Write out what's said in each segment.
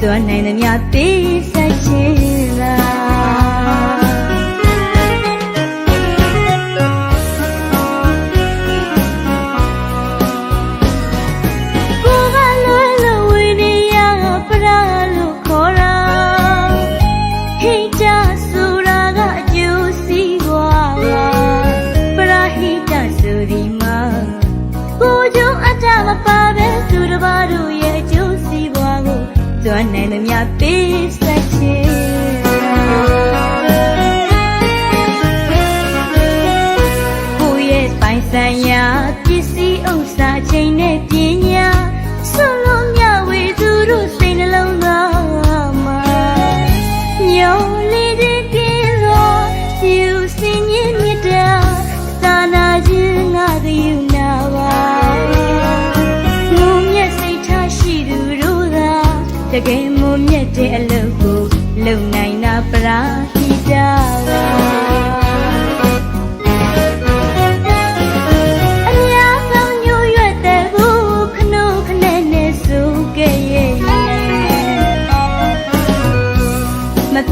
စွမ်းနိုင်သမျှပေး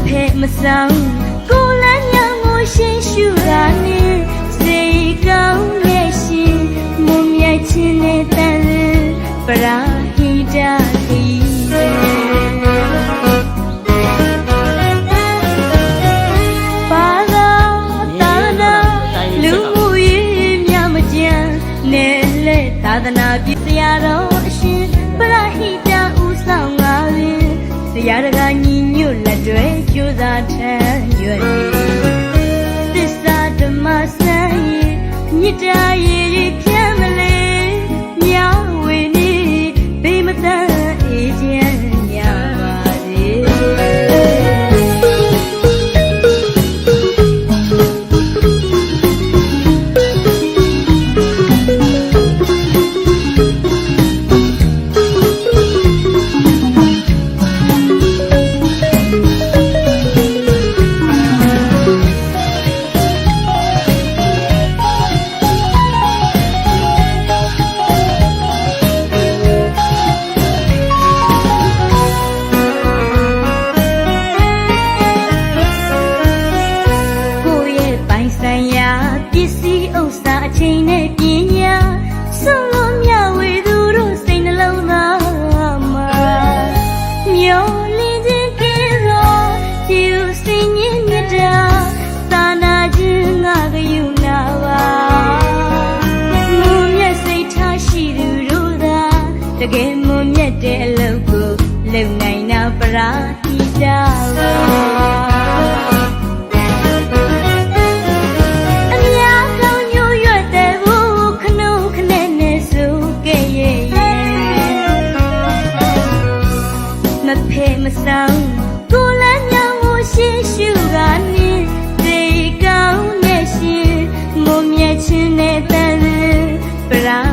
ဖဲမဆောင်ကိုလန်းညံကိုရှင်းရှုတာနဲ့စိတ်ကောင်းရဲ့ရှင်မုံမြတ်ချင်းနဲ့တန်ပရာဟိတခီးပါသာသာနာလူမှုရေးမြမကြံနဲ့လေသာသနာပြဆရာတော်အရှင်ပရဟိတဥဆောင်ငါပင်ဆရာတကညီညွ တ်လက်တွဲကြိုးစားထမ်းရွယ်သစ္စာဓမ္မစံရဲ့မြစ်တာ စ္စည်းဥစ္စာအချိန်နဲ့ပညာဆုံးလို့မြဝေသူတို့စိတ်နှလုံးသားမှာမျောလင်းခြင်းကင်းသောဒီလိုစင်ញင်းမြတ်တာသာနာခြင်းငါကယူနာပါမုံမြတ်စိတ်ထားရှိသူတို့သာတကယ်မုံမြတ်တဲ့အလုပ်ကိုလုံနိုင်တာပရာ ဖေမဆောင်ကိုလမ်းမြောင်ကိုရှင်းရှုကနေတေကောင်းနဲ့ရှင်မုံမြချင်းနဲ့တန်ပရာ